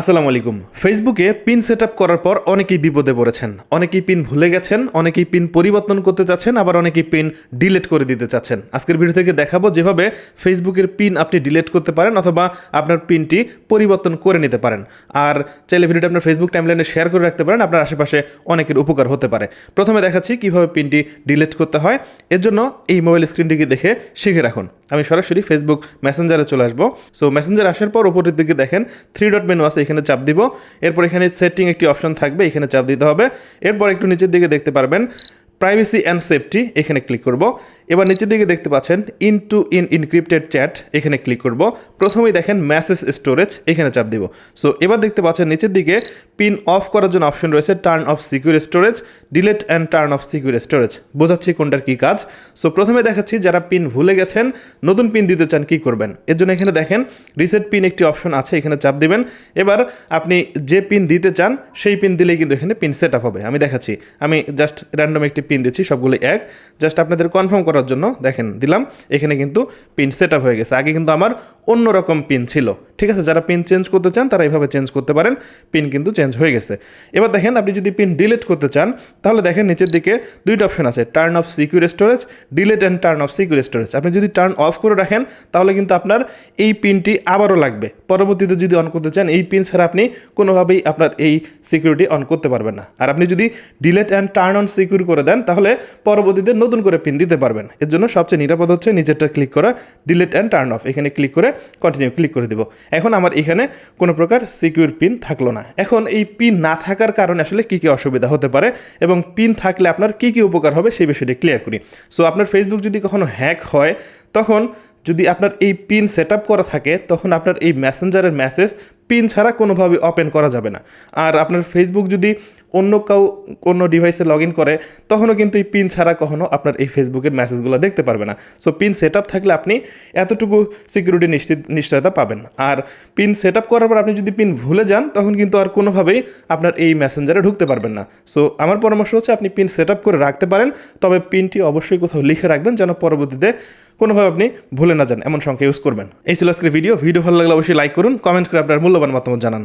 আসসালামু আলাইকুম। ফেসবুকে পিন সেট করার পর অনেকেই বিপদে পড়েছেন। অনেকেই পিন ভুলে গেছেন, অনেকেই পিন পরিবর্তন করতে চাচ্ছেন, আবার অনেকেই পিন ডিলিট করে দিতে চাচ্ছেন। আজকের ভিডিও থেকে দেখাবো যেভাবে ফেসবুকের পিন আপনি ডিলিট করতে পারেন অথবা আপনার পিনটি পরিবর্তন করে নিতে পারেন। আর চাইলে ভিডিওটা আপনার ফেসবুক টাইমলাইনে শেয়ার করে রাখতে পারেন, আপনার আশেপাশে অনেকের উপকার হতে পারে। প্রথমে দেখাচ্ছি কীভাবে পিনটি ডিলিট করতে হয়। এর জন্য এই মোবাইল স্ক্রিনটিকে দেখে শিখে রাখুন। আমি সরাসরি ফেসবুক মেসেঞ্জারে চলে আসব। সো মেসেঞ্জার আসার পর উপরের দিকে দেখেন, থ্রি ডট মেনু আছে এখানে চাপ দিব। এরপর এখানে সেটিং একটি অপশন থাকবে, এখানে চাপ দিতে হবে। এরপর একটু নিচের দিকে দেখতে পারবেন। প্রাইভেসি অ্যান্ড সেফটি এখানে ক্লিক করব। এবার নিচের দিকে দেখতে পাচ্ছেন end to end encrypted chat এখানে ক্লিক করব। প্রথমেই দেখেন মেসেজ স্টোরেজ এখানে চাপ দিব। সো এবার দেখতে পাচ্ছেন, নিচের দিকে পিন অফ করার জন্য অপশন রয়েছে turn off secure storage delete and turn off secure storage বোঝাচ্ছি কোনটার কী কাজ। সো প্রথমে দেখাচ্ছি, যারা পিন ভুলে গেছেন, নতুন পিন দিতে চান, কি করবেন? এর জন্য এখানে দেখেন রিসেট পিন একটি অপশন আছে, এখানে চাপ দিবেন। এবার আপনি যে পিন দিতে চান, সেই পিন দিলেই কিন্তু এখানে পিন সেট আপ হবে। আমি দেখাচ্ছি, আমি জাস্ট র্যান্ডম একটি পিন দিচ্ছি, সবগুলো এক। জাস্ট আপনাদের কনফার্ম করার জন্য, দেখেন দিলাম, এখানে কিন্তু পিন সেট হয়ে গেছে। আগে কিন্তু আমার অন্যরকম পিন ছিল, ঠিক আছে? যারা পিন চেঞ্জ করতে চান, তারা এইভাবে চেঞ্জ করতে পারেন পিন কিন্তু চেঞ্জ হয়ে গেছে। এবার দেখেন, আপনি যদি পিন ডিলিট করতে চান, তাহলে দেখেন নিচের দিকে দুইটা অপশন আছে turn off secure storage delete and turn off secure storage আপনি যদি টার্ন অফ করে রাখেন, তাহলে কিন্তু আপনার এই পিনটি আবারও লাগবে। পরবর্তীতে যদি অন করতে চান, এই পিন ছাড়া আপনি কোনোভাবেই আপনার এই সিকিউরিটি অন করতে পারবেন না। আর আপনি যদি delete and turn on secure করে দেন তাহলে পরবর্তীতে নতুন করে পিন দিতে পারবেন। এর জন্য সবচেয়ে নিরাপদ হচ্ছে নিচেরটা ক্লিক করা ডিলিট অ্যান্ড টার্ন অফ এখানে ক্লিক করে কন্টিনিউ ক্লিক করে দিব। এখন আমার এখানে কোনো প্রকার সিকিউর পিন থাকল না। এখন এই পিন না থাকার কারণে আসলে কী কী অসুবিধা হতে পারে এবং পিন থাকলে আপনার কী কী উপকার হবে সেই বিষয়টি ক্লিয়ার করি। সো আপনার ফেসবুক যদি কখনো হ্যাক হয় তখন যদি আপনার এই পিন সেট করা থাকে, তখন আপনার এই মেসেঞ্জারের মেসেজ পিন ছাড়া কোনোভাবে ওপেন করা যাবে না। আর আপনার ফেসবুক যদি অন্য কাউ কোনো ডিভাইসে লগ ইন করে, তখনও কিন্তু এই পিন ছাড়া কখনও আপনার এই ফেসবুকের মেসেজগুলো দেখতে পারবে না। সো পিন সেট থাকলে আপনি এতটুকু সিকিউরিটি নিশ্চিত, নিশ্চয়তা পাবেন আর পিন সেট করার পর আপনি যদি পিন ভুলে যান, তখন কিন্তু আর কোনোভাবেই আপনার এই মেসেঞ্জারে ঢুকতে পারবেন না। সো আমার পরামর্শ হচ্ছে আপনি পিন সেট করে রাখতে পারেন, তবে পিনটি অবশ্যই কোথাও লিখে রাখবেন, যেন পরবর্তীতে কোনোভাবে আপনি ভুলে না যান, এমন সংখ্যা ইউজ করবেন। এই ছিল আজকের ভিডিও ভিডিও ভালো লাগলে অবশ্যই লাইক করুন কমেন্ট করে আপনার মূল্যবান মতামত জানান।